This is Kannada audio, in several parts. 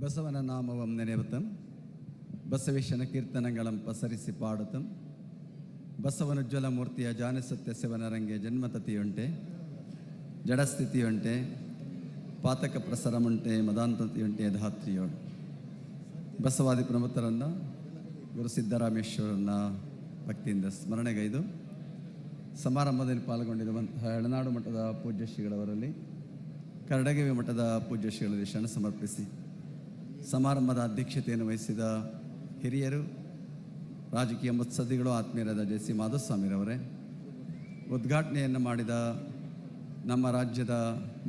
ಬಸವನ ನಾಮವಂ ನೆನೆವತಂ ಬಸವೇಶನ ಕೀರ್ತನಗಳಂ ಪಸರಿಸಿ ಬಸವನ ಬಸವನುಜ್ವಲ ಮೂರ್ತಿಯ ಜಾನಿಸತ್ಯ ಶಿವನರಂಗೆ ಜನ್ಮತತಿಯುಂಟೆ ಜಡಸ್ಥಿತಿಯುಂಟೆ, ಪಾತಕ ಪ್ರಸರಮುಂಟೆ, ಮದಾಂತತಿಯುಂಟೆ, ಧಾತ್ರಿಯೋಡು. ಬಸವಾದಿ ಪ್ರಮುಖರನ್ನು ಗುರು ಸಿದ್ದರಾಮೇಶ್ವರನ್ನ ಭಕ್ತಿಯಿಂದ ಸ್ಮರಣೆಗೈದು, ಸಮಾರಂಭದಲ್ಲಿ ಪಾಲ್ಗೊಂಡಿರುವಂತಹ ಎಳನಾಡು ಮಠದ ಪೂಜ್ಯ ಶ್ರೀಗಳವರಲ್ಲಿ ಕರಡಗೇವಿ ಮಠದ ಪೂಜ್ಯ ಶ್ರೀಗಳಲ್ಲಿ ಶರಣ ಸಮರ್ಪಿಸಿ. ಸಮಾರಂಭದ ಅಧ್ಯಕ್ಷತೆಯನ್ನು ವಹಿಸಿದ ಹಿರಿಯರು, ರಾಜಕೀಯ ಮುತ್ಸದ್ದಿಗಳು, ಆತ್ಮೀಯರಾದ ಜೆ ಸಿ ಮಾಧುಸ್ವಾಮಿರವರೇ ಉದ್ಘಾಟನೆಯನ್ನು ಮಾಡಿದ ನಮ್ಮ ರಾಜ್ಯದ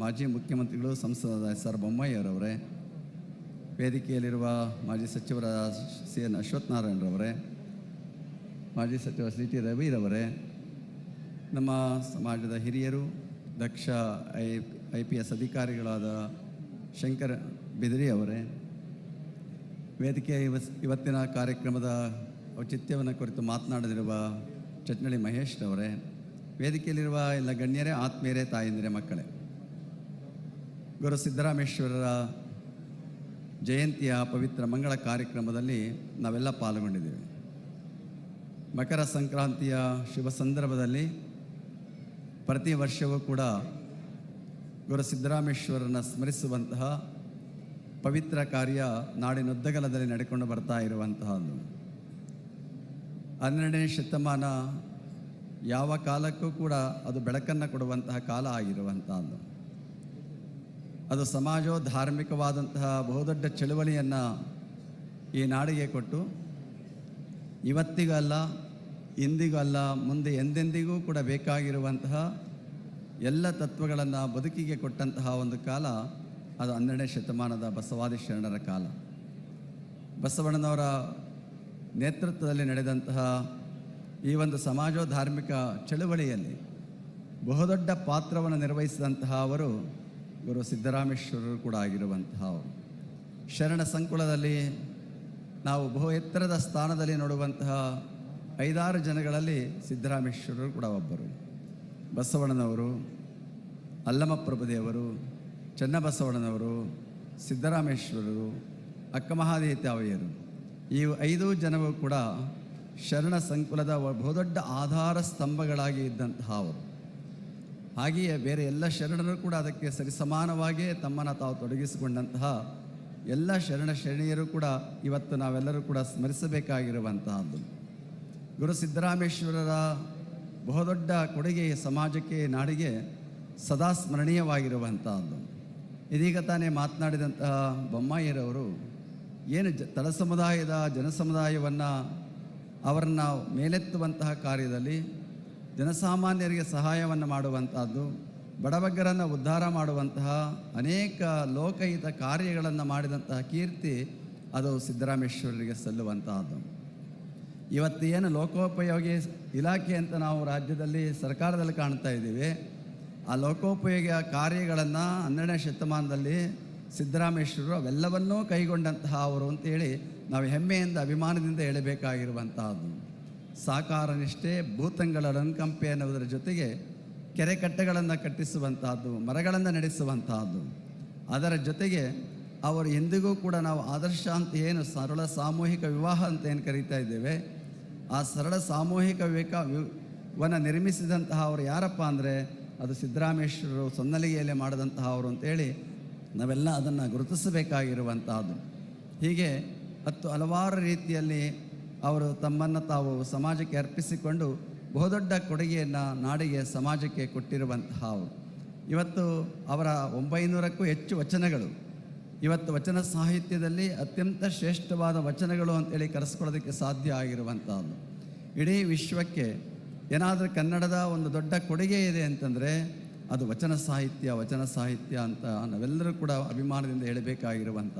ಮಾಜಿ ಮುಖ್ಯಮಂತ್ರಿಗಳು ಸಂಸದ ಎಸ್ ಆರ್ ಬೊಮ್ಮಯ್ಯರವರೇ ವೇದಿಕೆಯಲ್ಲಿರುವ ಮಾಜಿ ಸಚಿವರಾದ ಸಿ ಎನ್ ಅಶ್ವತ್ಥನಾರಾಯಣರವರೇ ಮಾಜಿ ಸಚಿವ ಸಿ ಟಿ ರವಿರವರೇ ನಮ್ಮ ಸಮಾಜದ ಹಿರಿಯರು, ದಕ್ಷ ಐ ಐ ಪಿ ಎಸ್ ಅಧಿಕಾರಿಗಳಾದ ಶಂಕರ್ ಬಿದಿರಿ ಅವರೇ ಇವಸ್, ಇವತ್ತಿನ ಕಾರ್ಯಕ್ರಮದ ಔಚಿತ್ಯವನ್ನು ಕುರಿತು ಮಾತನಾಡದಿರುವ ಚಟ್ನಳ್ಳಿ ಮಹೇಶ್ ಅವರೇ ವೇದಿಕೆಯಲ್ಲಿರುವ ಎಲ್ಲ ಗಣ್ಯರೇ, ಆತ್ಮೀಯರೇ, ತಾಯಂದಿರೇ, ಮಕ್ಕಳೇ. ಗುರು ಸಿದ್ದರಾಮೇಶ್ವರರ ಜಯಂತಿಯ ಪವಿತ್ರ ಮಂಗಳ ಕಾರ್ಯಕ್ರಮದಲ್ಲಿ ನಾವೆಲ್ಲ ಪಾಲ್ಗೊಂಡಿದ್ದೇವೆ. ಮಕರ ಸಂಕ್ರಾಂತಿಯ ಶುಭ ಸಂದರ್ಭದಲ್ಲಿ ಪ್ರತಿ ವರ್ಷವೂ ಕೂಡ ಗುರು ಸಿದ್ದರಾಮೇಶ್ವರನ ಸ್ಮರಿಸುವಂತಹ ಪವಿತ್ರ ಕಾರ್ಯ ನಾಡಿನುದ್ದಗಲದಲ್ಲಿ ನಡೆಕೊಂಡು ಬರ್ತಾ ಇರುವಂತಹದ್ದು. ಹನ್ನೆರಡನೇ ಶತಮಾನ ಯಾವ ಕಾಲಕ್ಕೂ ಕೂಡ ಅದು ಬೆಳಕನ್ನು ಕೊಡುವಂತಹ ಕಾಲ ಆಗಿರುವಂತಹದ್ದು. ಅದು ಸಮಾಜೋ ಧಾರ್ಮಿಕವಾದಂತಹ ಬಹುದೊಡ್ಡ ಚಳುವಳಿಯನ್ನು ಈ ನಾಡಿಗೆ ಕೊಟ್ಟು ಇವತ್ತಿಗಲ್ಲ ಇಂದಿಗೂ ಅಲ್ಲ, ಮುಂದೆ ಎಂದೆಂದಿಗೂ ಕೂಡ ಬೇಕಾಗಿರುವಂತಹ ಎಲ್ಲ ತತ್ವಗಳನ್ನು ಬದುಕಿಗೆ ಕೊಟ್ಟಂತಹ ಒಂದು ಕಾಲ ಅದು ಹನ್ನೆರಡನೇ ಶತಮಾನದ ಬಸವಾದಿ ಶರಣರ ಕಾಲ. ಬಸವಣ್ಣನವರ ನೇತೃತ್ವದಲ್ಲಿ ನಡೆದಂತಹ ಈ ಒಂದು ಸಮಾಜೋ ಧಾರ್ಮಿಕ ಚಳುವಳಿಯಲ್ಲಿ ಬಹುದೊಡ್ಡ ಪಾತ್ರವನ್ನು ನಿರ್ವಹಿಸಿದಂತಹ ಅವರು ಗುರು ಸಿದ್ದರಾಮೇಶ್ವರರು ಕೂಡ ಆಗಿರುವಂತಹ ಅವರು ಶರಣ ಸಂಕುಲದಲ್ಲಿ ನಾವು ಬಹು ಎತ್ತರದ ಸ್ಥಾನದಲ್ಲಿ ನೋಡುವಂತಹ ಐದಾರು ಜನಗಳಲ್ಲಿ ಸಿದ್ದರಾಮೇಶ್ವರರು ಕೂಡ ಒಬ್ಬರು. ಬಸವಣ್ಣನವರು, ಅಲ್ಲಮಪ್ರಭುದೇವರು ಚನ್ನಬಸವಣ್ಣನವರು ಸಿದ್ದರಾಮೇಶ್ವರರು ಅಕ್ಕಮಹಾದೇತಾವಯ್ಯರು ಈ ಐದು ಜನವು ಕೂಡ ಶರಣ ಸಂಕುಲದ ಬಹುದೊಡ್ಡ ಆಧಾರ ಸ್ತಂಭಗಳಾಗಿ ಇದ್ದಂತಹ ಅವರು ಹಾಗೆಯೇ ಬೇರೆ ಎಲ್ಲ ಶರಣರು ಕೂಡ ಅದಕ್ಕೆ ಸರಿಸಮಾನವಾಗಿಯೇ ತಮ್ಮನ್ನು ತಾವು ತೊಡಗಿಸಿಕೊಂಡಂತಹ ಎಲ್ಲ ಶರಣ ಶರಣೀಯರು ಕೂಡ ಇವತ್ತು ನಾವೆಲ್ಲರೂ ಕೂಡ ಸ್ಮರಿಸಬೇಕಾಗಿರುವಂತಹದ್ದು. ಗುರು ಸಿದ್ದರಾಮೇಶ್ವರರ ಬಹುದೊಡ್ಡ ಕೊಡುಗೆ ಸಮಾಜಕ್ಕೆ ನಾಡಿಗೆ ಸದಾ ಸ್ಮರಣೀಯವಾಗಿರುವಂತಹದ್ದು. ಇದೀಗ ತಾನೇ ಮಾತನಾಡಿದಂತಹ ಬೊಮ್ಮಾಯಿಯರವರು ಏನು ಜ ತಳ ಸಮುದಾಯದ ಜನಸಮುದಾಯವನ್ನು ಅವರನ್ನು ಮೇಲೆತ್ತುವಂತಹ ಕಾರ್ಯದಲ್ಲಿ ಜನಸಾಮಾನ್ಯರಿಗೆ ಸಹಾಯವನ್ನು ಮಾಡುವಂಥದ್ದು ಬಡಬಗ್ಗರನ್ನು ಉದ್ಧಾರ ಮಾಡುವಂತಹ ಅನೇಕ ಲೋಕಹಿತ ಕಾರ್ಯಗಳನ್ನು ಮಾಡಿದಂತಹ ಕೀರ್ತಿ ಅದು ಸಿದ್ದರಾಮೇಶ್ವರರಿಗೆ ಸಲ್ಲುವಂತಹದ್ದು. ಇವತ್ತು ಏನು ಲೋಕೋಪಯೋಗಿ ಇಲಾಖೆ ಅಂತ ನಾವು ರಾಜ್ಯದಲ್ಲಿ ಸರ್ಕಾರದಲ್ಲಿ ಕಾಣ್ತಾ ಇದ್ದೀವಿ. ಆ ಲೋಕೋಪಯೋಗಿ ಕಾರ್ಯಗಳನ್ನು ಹನ್ನೆರಡನೇ ಶತಮಾನದಲ್ಲಿ ಸಿದ್ದರಾಮೇಶ್ವರರು ಅವೆಲ್ಲವನ್ನೂ ಕೈಗೊಂಡಂತಹ ಅವರು ಅಂತೇಳಿ ನಾವು ಹೆಮ್ಮೆಯಿಂದ ಅಭಿಮಾನದಿಂದ ಹೇಳಬೇಕಾಗಿರುವಂತಹದ್ದು. ಸಾಕಾರ ನಿಷ್ಠೆ, ಭೂತಂಗಳ ರನ್ಕಂಪೆ ಅನ್ನೋದರ ಜೊತೆಗೆ ಕೆರೆ ಕಟ್ಟೆಗಳನ್ನು ಕಟ್ಟಿಸುವಂತಹದ್ದು, ಮರಗಳನ್ನು ನಡೆಸುವಂತಹದ್ದು. ಅದರ ಜೊತೆಗೆ ಅವರು ಎಂದಿಗೂ ಕೂಡ ನಾವು ಆದರ್ಶ ಅಂತ ಏನು ಸರಳ ಸಾಮೂಹಿಕ ವಿವಾಹ ಅಂತ ಏನು ಕರೀತಾ ಇದ್ದೇವೆ, ಆ ಸರಳ ಸಾಮೂಹಿಕ ವಿವೇಕ ವನ್ನು ನಿರ್ಮಿಸಿದಂತಹ ಅವರು ಯಾರಪ್ಪ ಅಂದರೆ ಅದು ಸಿದ್ದರಾಮೇಶ್ವರರು ಸೊನ್ನಲಿಗೆಯಲ್ಲೇ ಮಾಡಿದಂತಹ ಅವರು ಅಂತೇಳಿ ನಾವೆಲ್ಲ ಅದನ್ನು ಗುರುತಿಸಬೇಕಾಗಿರುವಂತಹದ್ದು. ಹೀಗೆ ಹತ್ತು ಹಲವಾರು ರೀತಿಯಲ್ಲಿ ಅವರು ತಮ್ಮನ್ನು ತಾವು ಸಮಾಜಕ್ಕೆ ಅರ್ಪಿಸಿಕೊಂಡು ಬಹುದೊಡ್ಡ ಕೊಡುಗೆಯನ್ನು ನಾಡಿಗೆ ಸಮಾಜಕ್ಕೆ ಕೊಟ್ಟಿರುವಂತಹ ಅವರು. ಇವತ್ತು ಅವರ ಒಂಬೈನೂರಕ್ಕೂ ಹೆಚ್ಚು ವಚನಗಳು. ಇವತ್ತು ವಚನ ಸಾಹಿತ್ಯದಲ್ಲಿ ಅತ್ಯಂತ ಶ್ರೇಷ್ಠವಾದ ವಚನಗಳು ಅಂತೇಳಿ ಕರೆಸ್ಕೊಳ್ಳೋದಕ್ಕೆ ಸಾಧ್ಯ ಆಗಿರುವಂಥದ್ದು ಇಡೀ ವಿಶ್ವಕ್ಕೆ ಏನಾದರೂ ಕನ್ನಡದ ಒಂದು ದೊಡ್ಡ ಕೊಡುಗೆ ಇದೆ ಅಂತಂದರೆ ಅದು ವಚನ ಸಾಹಿತ್ಯ ವಚನ ಸಾಹಿತ್ಯ ಅಂತ ನಾವೆಲ್ಲರೂ ಕೂಡ ಅಭಿಮಾನದಿಂದ ಹೇಳಬೇಕಾಗಿರುವಂಥ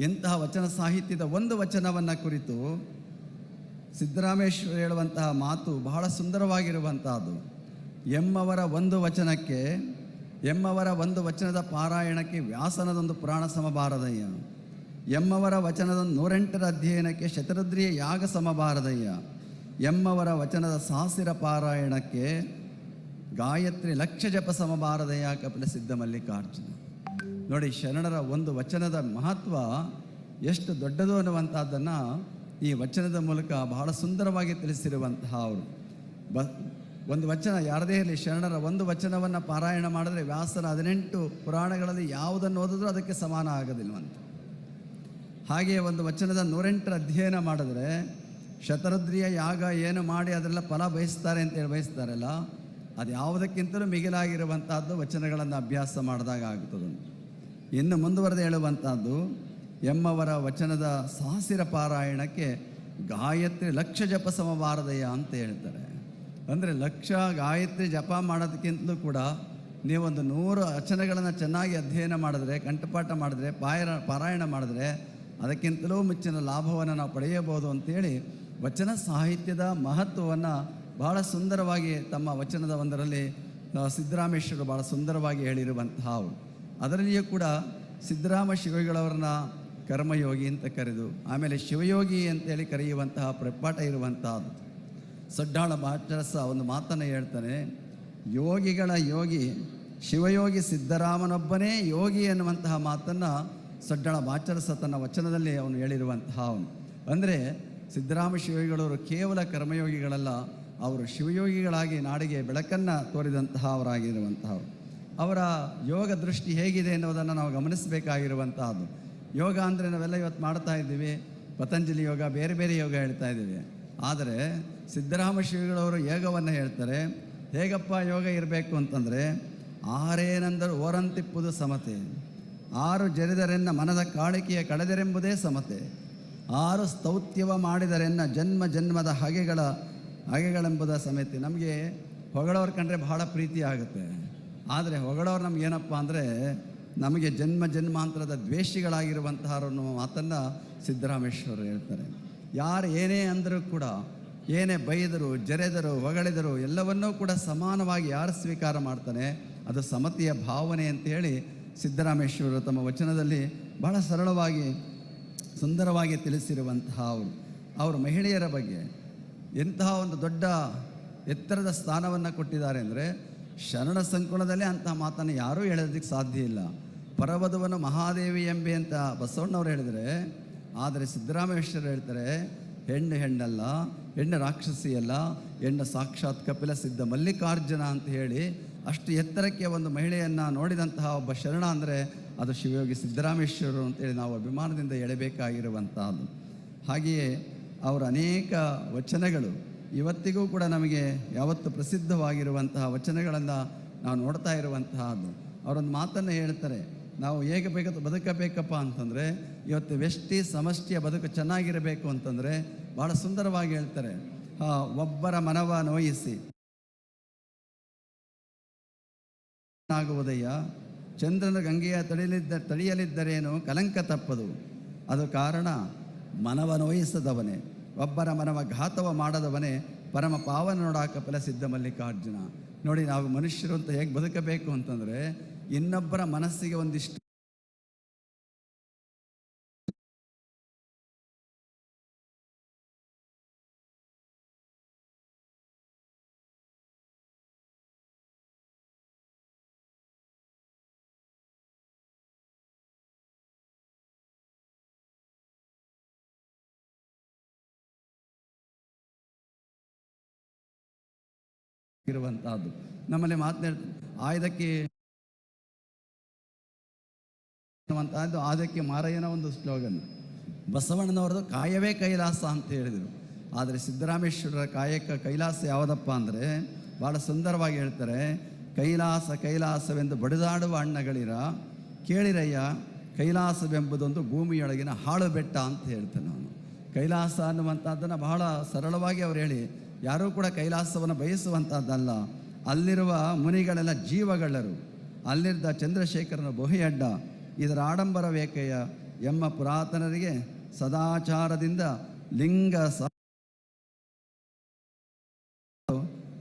ಎಂತಹ ವಚನ ಸಾಹಿತ್ಯದ ಒಂದು ವಚನವನ್ನು ಕುರಿತು ಸಿದ್ದರಾಮೇಶ್ವರ ಹೇಳುವಂತಹ ಮಾತು ಬಹಳ ಸುಂದರವಾಗಿರುವಂತಹದ್ದು ಎಮ್ಮವರ ಒಂದು ವಚನಕ್ಕೆ, ಎಮ್ಮವರ ಒಂದು ವಚನದ ಪಾರಾಯಣಕ್ಕೆ ವ್ಯಾಸನದೊಂದು ಪುರಾಣ ಸಮಬಾರದಯ್ಯ. ಎಮ್ಮವರ ವಚನದ ನೂರೆಂಟರ ಅಧ್ಯಯನಕ್ಕೆ ಶತರುದ್ರಿಯ ಯಾಗ ಸಮಬಾರದಯ್ಯ. ಎಮ್ಮವರ ವಚನದ ಸಾಸಿರ ಪಾರಾಯಣಕ್ಕೆ ಗಾಯತ್ರಿ ಲಕ್ಷ ಜಪ ಸಮಬಾರದಯ್ಯ ಕಪಿಲ ಸಿದ್ಧ ಮಲ್ಲಿಕಾರ್ಜುನ? ನೋಡಿ, ಶರಣರ ಒಂದು ವಚನದ ಮಹತ್ವ ಎಷ್ಟು ದೊಡ್ಡದು ಅನ್ನುವಂಥದ್ದನ್ನು ಈ ವಚನದ ಮೂಲಕ ಬಹಳ ಸುಂದರವಾಗಿ ತಿಳಿಸಿರುವಂತಹ ಅವರು. ಬ, ಒಂದು ವಚನ ಯಾರದೇ ಇರಲಿ, ಶರಣರ ಒಂದು ವಚನವನ್ನು ಪಾರಾಯಣ ಮಾಡಿದ್ರೆ ವ್ಯಾಸರ ಹದಿನೆಂಟು ಪುರಾಣಗಳಲ್ಲಿ ಯಾವುದನ್ನು ಓದಿದ್ರೂ ಅದಕ್ಕೆ ಸಮಾನ ಆಗೋದಿಲ್ವಂತ. ಹಾಗೆಯೇ ಒಂದು ವಚನದ ನೂರೆಂಟರ ಅಧ್ಯಯನ ಮಾಡಿದ್ರೆ ಶತರುದ್ರಿಯ ಯಾಗ ಏನು ಮಾಡಿ ಅದೆಲ್ಲ ಫಲ ಬಯಸ್ತಾರೆ ಅಂತೇಳಿ ಬಯಸ್ತಾರಲ್ಲ, ಅದು ಯಾವುದಕ್ಕಿಂತಲೂ ಮಿಗಿಲಾಗಿರುವಂತಹದ್ದು ವಚನಗಳನ್ನು ಅಭ್ಯಾಸ ಮಾಡಿದಾಗ ಆಗ್ತದೆ. ಇನ್ನು ಮುಂದುವರೆದು ಹೇಳುವಂಥದ್ದು ಎಮ್ಮವರ ವಚನದ ಸಹಸಿರ ಪಾರಾಯಣಕ್ಕೆ ಗಾಯತ್ರಿ ಲಕ್ಷ ಜಪ ಸಮವಾರದಯ ಅಂತ ಹೇಳ್ತಾರೆ. ಅಂದರೆ ಲಕ್ಷ ಗಾಯತ್ರಿ ಜಪ ಮಾಡೋದಕ್ಕಿಂತಲೂ ಕೂಡ ನೀವೊಂದು ನೂರು ವಚನಗಳನ್ನು ಚೆನ್ನಾಗಿ ಅಧ್ಯಯನ ಮಾಡಿದ್ರೆ, ಕಂಠಪಾಠ ಮಾಡಿದ್ರೆ, ಪಾಯರ ಪಾರಾಯಣ ಮಾಡಿದ್ರೆ ಅದಕ್ಕಿಂತಲೂ ಮೆಚ್ಚಿನ ಲಾಭವನ್ನು ನಾವು ಪಡೆಯಬಹುದು ಅಂತೇಳಿ ವಚನ ಸಾಹಿತ್ಯದ ಮಹತ್ವವನ್ನು ಬಹಳ ಸುಂದರವಾಗಿ ತಮ್ಮ ವಚನದ ಒಂದರಲ್ಲಿ ಸಿದ್ದರಾಮೇಶ್ವರು ಭಾಳ ಸುಂದರವಾಗಿ ಹೇಳಿರುವಂತಹ ಅವರು ಅದರಲ್ಲಿಯೂ ಕೂಡ ಸಿದ್ದರಾಮ ಶಿವಗಳವರನ್ನ ಕರ್ಮಯೋಗಿ ಅಂತ ಕರೆದು, ಆಮೇಲೆ ಶಿವಯೋಗಿ ಅಂತೇಳಿ ಕರೆಯುವಂತಹ ಪ್ರಪಾಠ ಇರುವಂತಹದ್ದು ಸಡ್ಡಾಳ ಮಾಚರಸ ಒಂದು ಮಾತನ್ನು ಹೇಳ್ತಾನೆ, ಯೋಗಿಗಳ ಯೋಗಿ, ಶಿವಯೋಗಿ ಸಿದ್ದರಾಮನೊಬ್ಬನೇ ಯೋಗಿ ಎನ್ನುವಂತಹ ಮಾತನ್ನು ಸಡ್ಡಾಳ ಮಾಚರಸ ತನ್ನ ವಚನದಲ್ಲಿ ಅವನು ಹೇಳಿರುವಂತಹ ಅವನು ಅಂದರೆ ಸಿದ್ದರಾಮ ಶಿವಯೋಗಿಗಳವರು ಕೇವಲ ಕರ್ಮಯೋಗಿಗಳಲ್ಲ, ಅವರು ಶಿವಯೋಗಿಗಳಾಗಿ ನಾಡಿಗೆ ಬೆಳಕನ್ನು ತೋರಿದಂತಹ ಅವರಾಗಿರುವಂತಹವರು ಅವರ ಯೋಗ ದೃಷ್ಟಿ ಹೇಗಿದೆ ಎನ್ನುವುದನ್ನು ನಾವು ಗಮನಿಸಬೇಕಾಗಿರುವಂತಹದ್ದು. ಯೋಗ ಅಂದರೆ ನಾವೆಲ್ಲ ಇವತ್ತು ಮಾಡ್ತಾ ಇದ್ದೀವಿ. ಪತಂಜಲಿ ಯೋಗ, ಬೇರೆ ಬೇರೆ ಯೋಗ ಹೇಳ್ತಾ ಇದ್ದೀವಿ. ಆದರೆ ಸಿದ್ದರಾಮ ಶಿವಗಳವರು ಯೋಗವನ್ನು ಹೇಳ್ತಾರೆ. ಹೇಗಪ್ಪ ಯೋಗ ಇರಬೇಕು ಅಂತಂದರೆ ಆರೇನೆಂದರು ಓರಂತಿಪ್ಪುದು ಸಮತೆ, ಆರು ಜರಿದರೆನ್ನ ಮನದ ಕಾಳಿಕೆಯ ಕಳೆದರೆಂಬುದೇ ಸಮತೆ ಆರು ಸ್ತೌತ್ಯವ ಮಾಡಿದರೆನ್ನ ಜನ್ಮ ಜನ್ಮದ ಹಗೆಗಳ, ಹಗೆಗಳೆಂಬುದ ಸಮೇತ ನಮಗೆ ಹೊಗಳವ್ರ ಕಂಡ್ರೆ ಬಹಳ ಪ್ರೀತಿ ಆಗುತ್ತೆ. ಆದರೆ ಹೊಗಳವ್ರು ನಮ್ಗೆ ಏನಪ್ಪ ಅಂದರೆ ನಮಗೆ ಜನ್ಮ ಜನ್ಮಾಂತರದ ದ್ವೇಷಿಗಳಾಗಿರುವಂತಹ ಮಾತನ್ನು ಸಿದ್ದರಾಮೇಶ್ವರರು ಹೇಳ್ತಾರೆ. ಯಾರು ಏನೇ ಅಂದರೂ ಕೂಡ, ಏನೇ ಬೈದರು, ಜರೆದರು, ಹೊಗಳಿದರು ಎಲ್ಲವನ್ನೂ ಕೂಡ ಸಮಾನವಾಗಿ ಯಾರು ಸ್ವೀಕಾರ ಮಾಡ್ತಾನೆ, ಅದು ಸಮತೆಯ ಭಾವನೆ ಅಂತೇಳಿ ಸಿದ್ದರಾಮೇಶ್ವರರು ತಮ್ಮ ವಚನದಲ್ಲಿ ಬಹಳ ಸರಳವಾಗಿ ಸುಂದರವಾಗಿ ತಿಳಿಸಿರುವಂತಹ ಅವರು ಅವರು ಮಹಿಳೆಯರ ಬಗ್ಗೆ ಎಂತಹ ಒಂದು ದೊಡ್ಡ ಎತ್ತರದ ಸ್ಥಾನವನ್ನು ಕೊಟ್ಟಿದ್ದಾರೆ ಅಂದರೆ, ಶರಣ ಸಂಕುಲದಲ್ಲೇ ಅಂತಹ ಮಾತನ್ನು ಯಾರೂ ಹೇಳೋದಕ್ಕೆ ಸಾಧ್ಯ ಇಲ್ಲ. ಪರವಧುವನ್ನು ಮಹಾದೇವಿ ಎಂಬೆ ಅಂತ ಬಸವಣ್ಣವ್ರು ಹೇಳಿದರೆ, ಆದರೆ ಸಿದ್ದರಾಮೇಶ್ವರ ಹೇಳ್ತಾರೆ, ಹೆಣ್ಣು ಹೆಣ್ಣಲ್ಲ, ಹೆಣ್ಣು ರಾಕ್ಷಸಿಯಲ್ಲ ಹೆಣ್ಣು ಸಾಕ್ಷಾತ್ ಕಪಿಲ ಸಿದ್ಧ ಮಲ್ಲಿಕಾರ್ಜುನ ಅಂತ ಹೇಳಿ ಅಷ್ಟು ಎತ್ತರಕ್ಕೆ ಒಂದು ಮಹಿಳೆಯನ್ನು ನೋಡಿದಂತಹ ಒಬ್ಬ ಶರಣ ಅಂದರೆ ಅದು ಶಿವಯೋಗಿ ಸಿದ್ದರಾಮೇಶ್ವರರು ಅಂತೇಳಿ ನಾವು ಅಭಿಮಾನದಿಂದ ಎಳೆಬೇಕಾಗಿರುವಂತಹದ್ದು. ಹಾಗೆಯೇ ಅವರ ಅನೇಕ ವಚನಗಳು ಇವತ್ತಿಗೂ ಕೂಡ ನಮಗೆ ಯಾವತ್ತು ಪ್ರಸಿದ್ಧವಾಗಿರುವಂತಹ ವಚನಗಳನ್ನು ನಾವು ನೋಡ್ತಾ ಇರುವಂತಹದ್ದು. ಅವರೊಂದು ಮಾತನ್ನು ಹೇಳ್ತಾರೆ, ನಾವು ಹೇಗೆ ಬೇಕು ಬದುಕಬೇಕಪ್ಪ ಅಂತಂದರೆ, ಇವತ್ತು ವ್ಯಷ್ಟಿ ಸಮಷ್ಟಿಯ ಬದುಕು ಚೆನ್ನಾಗಿರಬೇಕು ಅಂತಂದರೆ ಭಾಳ ಸುಂದರವಾಗಿ ಹೇಳ್ತಾರೆ. ಒಬ್ಬರ ಮನವ ನೋಯಿಸಿ. ಆಗುವುದಯ್ಯ ಚಂದ್ರನ ಗಂಗೆಯ ತಡೆಯಲಿದ್ದ ತಡೆಯಲಿದ್ದರೇನು ಕಲಂಕ ತಪ್ಪದು. ಅದು ಕಾರಣ ಮನವ ನೋಯಿಸದವನೇ ಒಬ್ಬರ ಮನವ ಘಾತವ ಮಾಡದವನೇ ಪರಮ ಪಾವನ ನೋಡಾಕ ಫಲ ಸಿದ್ಧ ಮಲ್ಲಿಕಾರ್ಜುನ. ನೋಡಿ ನಾವು ಮನುಷ್ಯರು ಅಂತ ಹೇಗೆ ಬದುಕಬೇಕು ಅಂತಂದರೆ, ಇನ್ನೊಬ್ಬರ ಮನಸ್ಸಿಗೆ ಒಂದಿಷ್ಟು ಇರುವಂತಹದ್ದು ನಮ್ಮಲ್ಲಿ ಮಾತನಾಡ್ ಆಯುಧಕ್ಕೆ ಆದಕ್ಕೆ ಮಾರಯ್ಯನ ಒಂದು ಸ್ಲೋಗನ್. ಬಸವಣ್ಣನವರದು ಕಾಯವೇ ಕೈಲಾಸ ಅಂತ ಹೇಳಿದರು. ಆದರೆ ಸಿದ್ದರಾಮೇಶ್ವರರ ಕಾಯಕ ಕೈಲಾಸ ಯಾವುದಪ್ಪ ಅಂದರೆ ಭಾಳ ಸುಂದರವಾಗಿ ಹೇಳ್ತಾರೆ, ಕೈಲಾಸ ಕೈಲಾಸವೆಂದು ಬಡಿದಾಡುವ ಅಣ್ಣಗಳಿರ, ಕೇಳಿರಯ್ಯ, ಕೈಲಾಸವೆಂಬುದೊಂದು ಭೂಮಿಯೊಳಗಿನ ಹಾಳು ಬೆಟ್ಟ ಅಂತ ಹೇಳ್ತೇನೆ ನಾನು. ಕೈಲಾಸ ಅನ್ನುವಂಥದ್ದನ್ನು ಬಹಳ ಸರಳವಾಗಿ ಅವ್ರು ಹೇಳಿ ಯಾರೂ ಕೂಡ ಕೈಲಾಸವನ್ನು ಬಯಸುವಂಥದ್ದಲ್ಲ. ಅಲ್ಲಿರುವ ಮುನಿಗಳೆಲ್ಲ ಜೀವಗಳರು ಅಲ್ಲಿದ್ದ ಚಂದ್ರಶೇಖರನ ಬೊಹೆಯಡ್ಡ, ಇದರ ಆಡಂಬರ ವೇಕೆಯ ಎಮ್ಮ ಪುರಾತನರಿಗೆ ಸದಾಚಾರದಿಂದ ಲಿಂಗ ಸ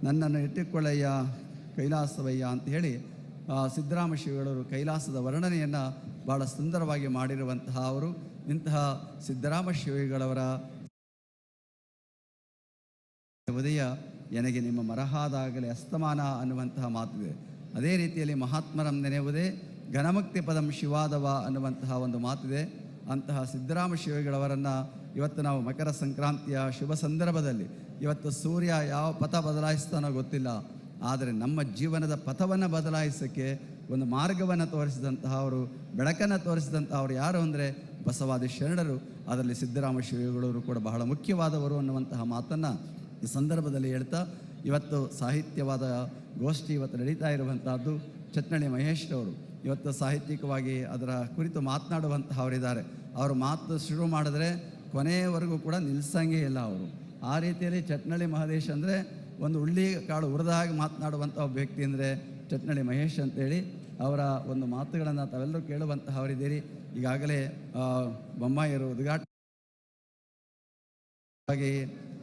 ನನ್ನನ್ನು ಇಟ್ಟುಕೊಳ್ಳಯ್ಯ, ಕೈಲಾಸವಯ್ಯ ಅಂತ ಹೇಳಿ ಸಿದ್ದರಾಮ ಶಿವಗಳವರು ಕೈಲಾಸದ ವರ್ಣನೆಯನ್ನು ಬಹಳ ಸುಂದರವಾಗಿ ಮಾಡಿರುವಂತಹ ಅವರು. ಇಂತಹ ಸಿದ್ದರಾಮ ಶಿವಗಳವರ ಉದಯ ನನಗೆ ನಿಮ್ಮ ಮರಹಾದಾಗಲೇ ಅಸ್ತಮಾನ ಅನ್ನುವಂತಹ ಮಾತಿದೆ ಅದೇ ರೀತಿಯಲ್ಲಿ ಮಹಾತ್ಮರಂ ನೆನೆಯುವುದೇ ಘನಮುಕ್ತಿ ಪದಂ ಶಿವಾದವ ಅನ್ನುವಂತಹ ಒಂದು ಮಾತಿದೆ ಅಂತಹ ಸಿದ್ದರಾಮ ಶಿವಗಳವರನ್ನು ಇವತ್ತು ನಾವು ಮಕರ ಸಂಕ್ರಾಂತಿಯ ಶುಭ ಸಂದರ್ಭದಲ್ಲಿ ಇವತ್ತು ಸೂರ್ಯ ಯಾವ ಪಥ ಬದಲಾಯಿಸ್ತಾನೋ ಗೊತ್ತಿಲ್ಲ. ಆದರೆ ನಮ್ಮ ಜೀವನದ ಪಥವನ್ನು ಬದಲಾಯಿಸೋಕ್ಕೆ ಒಂದು ಮಾರ್ಗವನ್ನು ತೋರಿಸಿದಂತಹ ಅವರು, ಬೆಳಕನ್ನು ತೋರಿಸಿದಂತಹ ಅವರು ಯಾರು ಅಂದರೆ ಬಸವಾದಿ ಶರಣರು. ಅದರಲ್ಲಿ ಸಿದ್ದರಾಮ ಶಿವಗಳವರು ಕೂಡ ಬಹಳ ಮುಖ್ಯವಾದವರು ಅನ್ನುವಂತಹ ಮಾತನ್ನು ಈ ಸಂದರ್ಭದಲ್ಲಿ ಹೇಳ್ತಾ, ಇವತ್ತು ಸಾಹಿತ್ಯವಾದ ಗೋಷ್ಠಿ ಇವತ್ತು ನಡೀತಾ ಇರುವಂತಹದ್ದು ಚಟ್ನಳ್ಳಿ ಮಹೇಶ್ ಅವರು ಇವತ್ತು ಸಾಹಿತ್ಯಿಕವಾಗಿ ಅದರ ಕುರಿತು ಮಾತನಾಡುವಂತಹ ಅವರಿದ್ದಾರೆ ಅವರು ಮಾತು ಶುರು ಮಾಡಿದ್ರೆ ಕೊನೆಯವರೆಗೂ ಕೂಡ ನಿಲ್ಲಿಸಂಗೇ ಇಲ್ಲ ಅವರು. ಆ ರೀತಿಯಲ್ಲಿ ಚಟ್ನಳ್ಳಿ ಮಹದೇಶ್ ಅಂದರೆ ಒಂದು ಉಳ್ಳಿ ಕಾಳು ಉರಿದ ಹಾಗೆ ಮಾತನಾಡುವಂಥ ವ್ಯಕ್ತಿ ಅಂದರೆ ಚಟ್ನಳ್ಳಿ ಮಹೇಶ್ ಅಂತೇಳಿ ಅವರ ಒಂದು ಮಾತುಗಳನ್ನು ತಾವೆಲ್ಲರೂ ಕೇಳುವಂತಹ ಅವರಿದ್ದೀರಿ ಈಗಾಗಲೇ ಬೊಮ್ಮಾಯಿಯರು ಉದ್ಘಾಟ ಹಾಗೆ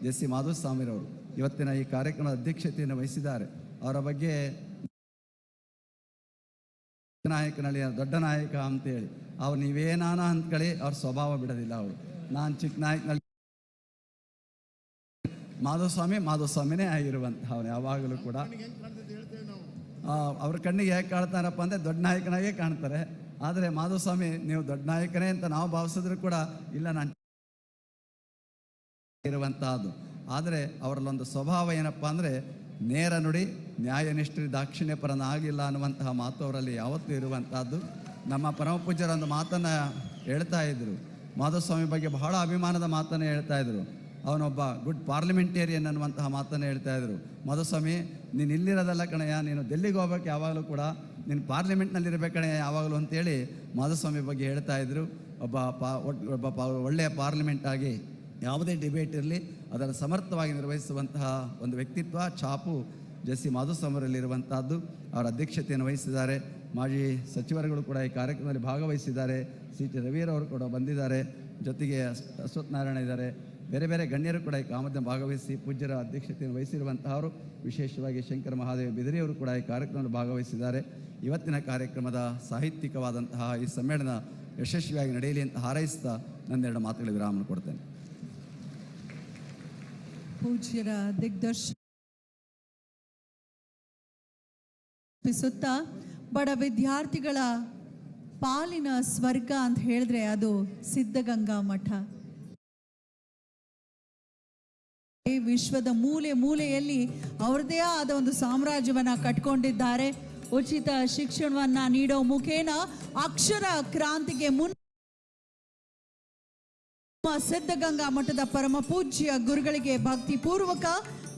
ಎಸ್ ಸಿ ಮಾಧುಸ್ವಾಮಿರವರು ಇವತ್ತಿನ ಈ ಕಾರ್ಯಕ್ರಮದ ಅಧ್ಯಕ್ಷತೆಯನ್ನು ವಹಿಸಿದ್ದಾರೆ. ಅವರ ಬಗ್ಗೆ ನಾಯಕನಲ್ಲಿ ದೊಡ್ಡ ನಾಯಕ ಅಂತೇಳಿ. ಅವ್ರು ನೀವೇನಾನ ಅಂದ್ಕೊಳ್ಳಿ ಅವ್ರ ಸ್ವಭಾವ ಬಿಡೋದಿಲ್ಲ ಅವರು. ನಾನು ಚಿಕ್ಕ ನಾಯಕನಲ್ಲಿ ಮಾಧುಸ್ವಾಮಿ ಮಾಧುಸ್ವಾಮಿನೇ ಆಗಿರುವಂತಹ ಅವನು ಯಾವಾಗಲೂ ಕೂಡ. ಅವ್ರ ಕಣ್ಣಿಗೆ ಹೇಗೆ ಕಾಣ್ತಾರಪ್ಪ ಅಂದರೆ ದೊಡ್ಡ ನಾಯಕನಾಗೇ ಕಾಣ್ತಾರೆ. ಆದರೆ ಮಾಧುಸ್ವಾಮಿ ನೀವು ದೊಡ್ಡ ನಾಯಕನೇ ಅಂತ ನಾವು ಭಾವಿಸಿದ್ರು ಕೂಡ ಇಲ್ಲ, ನಾನು ಇರುವಂತಹದ್ದು. ಆದರೆ ಅವರಲ್ಲೊಂದು ಸ್ವಭಾವ ಏನಪ್ಪ ಅಂದರೆ, ನೇರ ನುಡಿ, ನ್ಯಾಯನಿಷ್ಠಿ ದಾಕ್ಷಿಣ್ಯ ಪರನ ಆಗಿಲ್ಲ ಅನ್ನುವಂತಹ ಮಾತು ಅವರಲ್ಲಿ ಯಾವತ್ತೂ ಇರುವಂತಹದ್ದು. ನಮ್ಮ ಪರಮ ಪೂಜ್ಯರ ಒಂದು ಮಾತನ್ನು ಹೇಳ್ತಾ ಇದ್ದರು ಮಾಧುಸ್ವಾಮಿ ಬಗ್ಗೆ ಬಹಳ ಅಭಿಮಾನದ ಮಾತನ್ನು ಹೇಳ್ತಾ ಇದ್ದರು ಅವನೊಬ್ಬ ಗುಡ್ ಪಾರ್ಲಿಮೆಂಟೇರಿಯನ್ ಅನ್ನುವಂತಹ ಮಾತನ್ನು ಹೇಳ್ತಾ ಇದ್ದರು ಮಾಧುಸ್ವಾಮಿ, ನೀನು ಇಲ್ಲಿರೋದಲ್ಲ ಕಣಯ್ಯ, ನೀನು ಡೆಲ್ಲಿಗೆ ಹೋಗ್ಬೇಕು ಯಾವಾಗಲೂ ಕೂಡ, ನೀನು ಪಾರ್ಲಿಮೆಂಟ್ನಲ್ಲಿರಬೇಕು ಕಣಯ್ಯ ಯಾವಾಗಲೂ ಅಂತೇಳಿ ಮಾಧುಸ್ವಾಮಿ ಬಗ್ಗೆ ಹೇಳ್ತಾ ಇದ್ರು. ಒಬ್ಬ ಪಾ ಒಬ್ಬ ಪಾ, ಒಳ್ಳೆಯ ಪಾರ್ಲಿಮೆಂಟ್ ಆಗಿ ಯಾವುದೇ ಡಿಬೇಟ್ ಇರಲಿ, ಅದನ್ನು ಸಮರ್ಥವಾಗಿ ನಿರ್ವಹಿಸುವಂತಹ ಒಂದು ವ್ಯಕ್ತಿತ್ವ ಛಾಪು ಜಸ್ಸಿ ಮಾಧುಸ್ವಾಮರಲ್ಲಿರುವಂತಹದ್ದು. ಅವರ ಅಧ್ಯಕ್ಷತೆಯನ್ನು ವಹಿಸಿದ್ದಾರೆ. ಮಾಜಿ ಸಚಿವರುಗಳು ಕೂಡ ಈ ಕಾರ್ಯಕ್ರಮದಲ್ಲಿ ಭಾಗವಹಿಸಿದ್ದಾರೆ. ಸಿ. ಟಿ. ರವಿಯರವರು ಕೂಡ ಬಂದಿದ್ದಾರೆ. ಜೊತೆಗೆ ಅಶ್ವತ್ಥನಾರಾಯಣ ನಾರಾಯಣ ಇದ್ದಾರೆ. ಬೇರೆ ಬೇರೆ ಗಣ್ಯರು ಕೂಡ ಈ ಕಾಮದ ಭಾಗವಹಿಸಿ ಪೂಜ್ಯರ ಅಧ್ಯಕ್ಷತೆಯನ್ನು ವಹಿಸಿರುವಂತಹವರು, ವಿಶೇಷವಾಗಿ ಶಂಕರ ಮಹಾದೇವ ಬಿದರಿಯವರು ಕೂಡ ಈ ಕಾರ್ಯಕ್ರಮದಲ್ಲಿ ಭಾಗವಹಿಸಿದ್ದಾರೆ. ಇವತ್ತಿನ ಕಾರ್ಯಕ್ರಮದ ಸಾಹಿತ್ಯಿಕವಾದಂತಹ ಈ ಸಮ್ಮೇಳನ ಯಶಸ್ವಿಯಾಗಿ ನಡೆಯಲಿ ಅಂತ ಹಾರೈಸ್ತಾ ನನ್ನೆರಡು ಮಾತುಗಳ ವಿರಾಮ ಕೊಡ್ತೇನೆ. ಪೂಜ್ಯರ ದಿಗ್ದರ್ಶನ ಬಡ ವಿದ್ಯಾರ್ಥಿಗಳ ಪಾಲಿನ ಸ್ವರ್ಗ ಅಂತ ಹೇಳಿದ್ರೆ ಅದು ಸಿದ್ಧಗಂಗಾ ಮಠ. ವಿಶ್ವದ ಮೂಲೆ ಮೂಲೆಯಲ್ಲಿ ಅವ್ರದೇ ಆದ ಒಂದು ಸಾಮ್ರಾಜ್ಯವನ್ನ ಕಟ್ಕೊಂಡಿದ್ದಾರೆ. ಉಚಿತ ಶಿಕ್ಷಣವನ್ನ ನೀಡೋ ಮುಖೇನ ಅಕ್ಷರ ಕ್ರಾಂತಿಗೆ ಮುನ್ ಸಿದ್ಧಗಂಗಾ ಮಠದ ಪರಮ ಪೂಜ್ಯ ಗುರುಗಳಿಗೆ ಭಕ್ತಿ ಪೂರ್ವಕ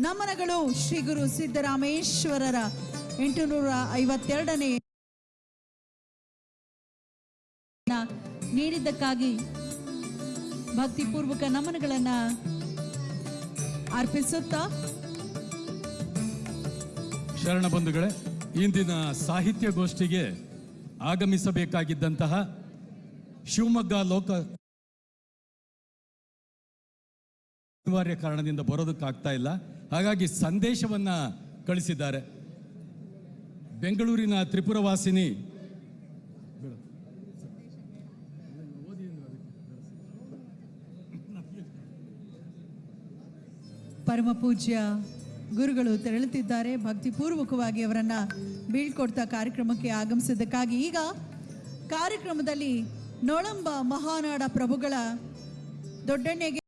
ನಮನಗಳು ಶ್ರೀ ಗುರು ಸಿದ್ದರಾಮೇಶ್ವರರ ಎಂಟುನೂರ ಐವತ್ತೆರಡನೇ ನೀಡಿದ್ದಕ್ಕಾಗಿ ಭಕ್ತಿಪೂರ್ವಕ ನಮನಗಳನ್ನ ಅರ್ಪಿಸುತ್ತಾ. ಶರಣ ಬಂಧುಗಳೇ, ಇಂದಿನ ಸಾಹಿತ್ಯ ಗೋಷ್ಠಿಗೆ ಆಗಮಿಸಬೇಕಾಗಿದ್ದಂತಹ ಶಿವಮೊಗ್ಗ ಲೋಕ ಅನಿವಾರ್ಯ ಕಾರಣದಿಂದ ಬರೋದಕ್ಕಾಗ್ತಾ ಇಲ್ಲ. ಹಾಗಾಗಿ ಸಂದೇಶವನ್ನ ಕಳಿಸಿದ್ದಾರೆ. ಬೆಂಗಳೂರಿನ ತ್ರಿಪುರವಾಸಿನಿ. ಪರಮ ಪೂಜ್ಯ ಗುರುಗಳು ತೆರಳುತ್ತಿದ್ದಾರೆ. ಭಕ್ತಿಪೂರ್ವಕವಾಗಿ ಅವರನ್ನ ಬೀಳ್ಕೊಡ್ತಾ ಕಾರ್ಯಕ್ರಮಕ್ಕೆ ಆಗಮಿಸಿದ್ದಕ್ಕಾಗಿ ಈಗ ಕಾರ್ಯಕ್ರಮದಲ್ಲಿ ನೊಳಂಬ ಮಹಾನಾಡ ಪ್ರಭುಗಳ ದೊಡ್ಡಣ್ಣೆಗೆ